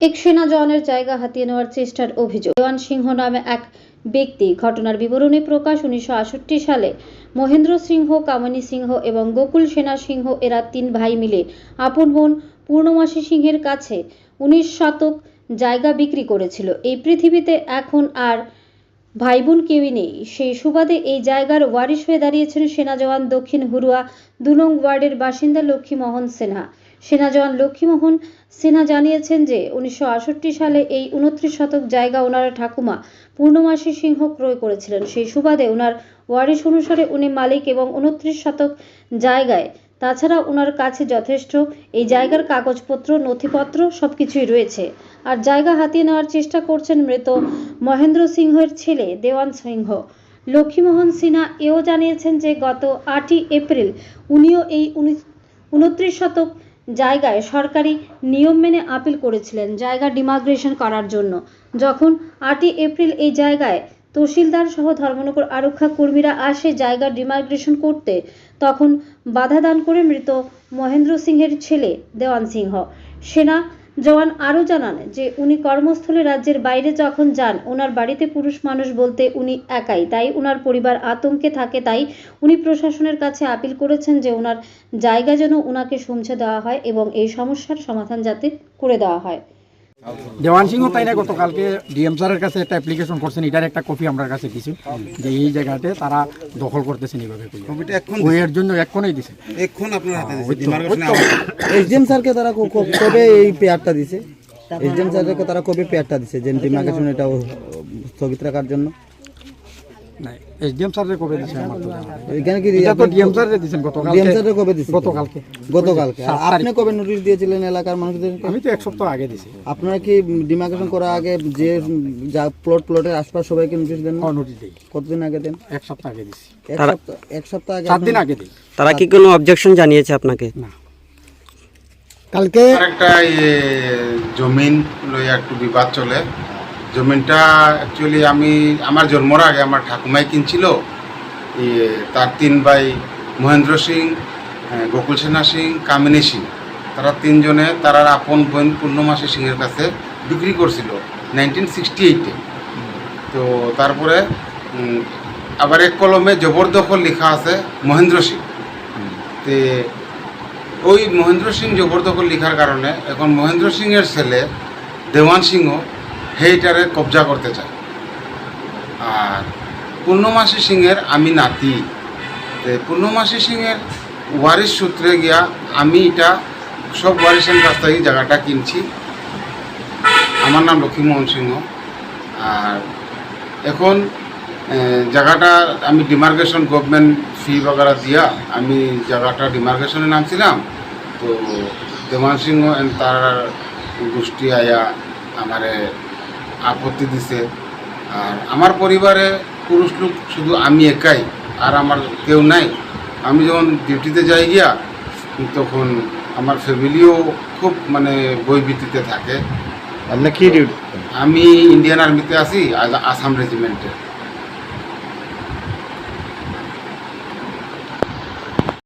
এক সেনা জওয়ানের জায়গা হাতিয়ে নেওয়ার চেষ্টার অভিযোগ। দেওয়ান সিংহ নামে এক ব্যক্তি। ঘটনার বিবরণী প্রকাশ উনিশশো সালে। মহেন্দ্র সিংহ, কামিনী সিংহ এবং গোকুল সেনা সিংহ এরা তিন ভাই মিলে আপন বোন পূর্ণমাসী সিংহের কাছে উনিশ শতক জায়গা বিক্রি করেছিল। এই পৃথিবীতে এখন আর ভাই বোন কেউই নেই। সেই সুবাদে এই জায়গার ওয়ারিশ হয়ে দাঁড়িয়েছেন সেনা জওয়ান দক্ষিণ হুরুয়া দু নং ওয়ার্ডের বাসিন্দা লক্ষ্মী মোহন সিনহা। সেনা জওয়ান লক্ষ্মীমোহন সিনহা জানিয়েছেন যে উনিশশো সালে এই উনত্রিশ শতক জায়গা ওনার ঠাকুমা পূর্ণমাসী সিংহ ক্রয় করেছিলেন। সেই সুবাদে ওনার ওয়ারিশ অনুসারে উনি মালিক এবং উনত্রিশ শতক জায়গায়। তাছাড়া ওনার কাছে যথেষ্ট এই জায়গার কাগজপত্র, নথিপত্র সবকিছুই রয়েছে। আর জায়গা হাতিয়ে নেওয়ার চেষ্টা করছেন মৃত মহেন্দ্র সিংহের ছেলে দেওয়ান সিংহ। লক্ষ্মীমোহন সিনহা এও জানিয়েছেন যে গত আটই এপ্রিল উনিও এই উনত্রিশ শতক জায়গায় সরকারি নিয়ম মেনে আপিল করেছিলেন জায়গা ডিমাগ্রেশন করার জন্য। যখন আটই এপ্রিল এই জায়গায় তহসিলদার সহ ধর্মনগর আরক্ষা কর্মীরা আসে জায়গা ডিমাগ্রেশন করতে, তখন বাধা দান করে মৃত মহেন্দ্র সিংহের ছেলে দেওয়ান সিংহ। সেনা জওয়ান আরও জানান যে, উনি কর্মস্থলে রাজ্যের বাইরে যখন যান, ওনার বাড়িতে পুরুষ মানুষ বলতে উনি একাই। তাই ওনার পরিবার আতঙ্কে থাকে, তাই উনি প্রশাসনের কাছে আপিল করেছেন যে ওনার জায়গা যেন ওনাকে সমঝে দেওয়া হয় এবং এই সমস্যার সমাধান যাতে করে দেওয়া হয়। দেওয়ান সিংহ তাই না গতকালকে ডিএম স্যারের কাছে একটা অ্যাপ্লিকেশন করছেন এটার একটা কপি আমার কাছে দিছি যে এই জায়গাতে তারা দখল করতেছেন এইভাবে এর জন্য এক্ষণই দিছে। এখন আপনার এসডিএম স্যারকে তারা কবে এই পেয়ারটা দিছে? এসডিএম স্যারকে তারা কবে পেয়ারটা দিছে যে ডিমার্কেশন এটা স্থগিত রাখার জন্য? নাই। এসডিএম স্যারের কবে দিছে আমার তো এখানে কি এটা তো ডিএম স্যারের দিছেন গতকালকে ডিএম স্যারের কবে দিছে? গতকালকে। গতকালকে। আপনি কবে নোটিশ দিয়েছিলেন এলাকার মানুষদের? আমি তো এক সপ্তাহ আগে দিছি। আপনারা কি ডিমার্কেশন করার আগে যে যা প্লট প্লটের আশপাশ সবাইকে নোটিশ দেন না? নোটিশ দিই কতদিন আগে দেন? এক সপ্তাহ আগে দিছি। এক সপ্তাহ এক সপ্তাহ আগে সাত দিন আগে দিই। তারা কি কোনো অবজেকশন জানিয়েছে আপনাকে? না। কালকে একটা জমিন লইয়া একটু বিবাদ চলে। জমিনটা অ্যাকচুয়ালি আমি, আমার জন্মর আগে আমার ঠাকুমাই কিনছিল। ইয়ে তার তিন ভাই মহেন্দ্র সিং গোকুল সেনা সিং, কামিনী সিং। তারা তিনজনে তারা আপন বোন পূর্ণমাসী সিংয়ের কাছে বিক্রি করছিল নাইনটিন সিক্সটি এইটে। তো তারপরে আবার এক কলমে জবরদখল লেখা আছে মহেন্দ্র সিং। তে, ওই মহেন্দ্র সিং জবরদখল লেখার কারণে এখন মহেন্দ্র সিংয়ের ছেলে দেওয়ান সিংহ সেইটারে কবজা করতে চায়। আর পূর্ণমাসী সিংয়ের আমি নাতি। পূর্ণমাসী সিংয়ের ওয়ারিশ সূত্রে গিয়া আমি এটা সব ওয়ারিশের কাছ থেকে জায়গাটা কিনছি। আমার নাম লক্ষ্মীমোহন সিংহ। আর এখন জায়গাটা আমি ডিমার্কেশন গভর্নমেন্ট ফি বাগারা দিয়া আমি জায়গাটা ডিমার্কেশনে নামছিলাম। তো দেওয়ান সিংহ তার গোষ্ঠী আয়া আমারে আপত্তি দিছে। আর আমার পরিবারে পুরুষ লোক শুধু আমি একাই আর আমার কেউ নাই। আমি যখন ডিউটিতে যাই গিয়া তখন আমার ফ্যামিলিও খুব মানে বইভিত্তিতে থাকে। আপনি কি ডিউটি আমি ইন্ডিয়ান আর্মিতে আছি আসাম রেজিমেন্টে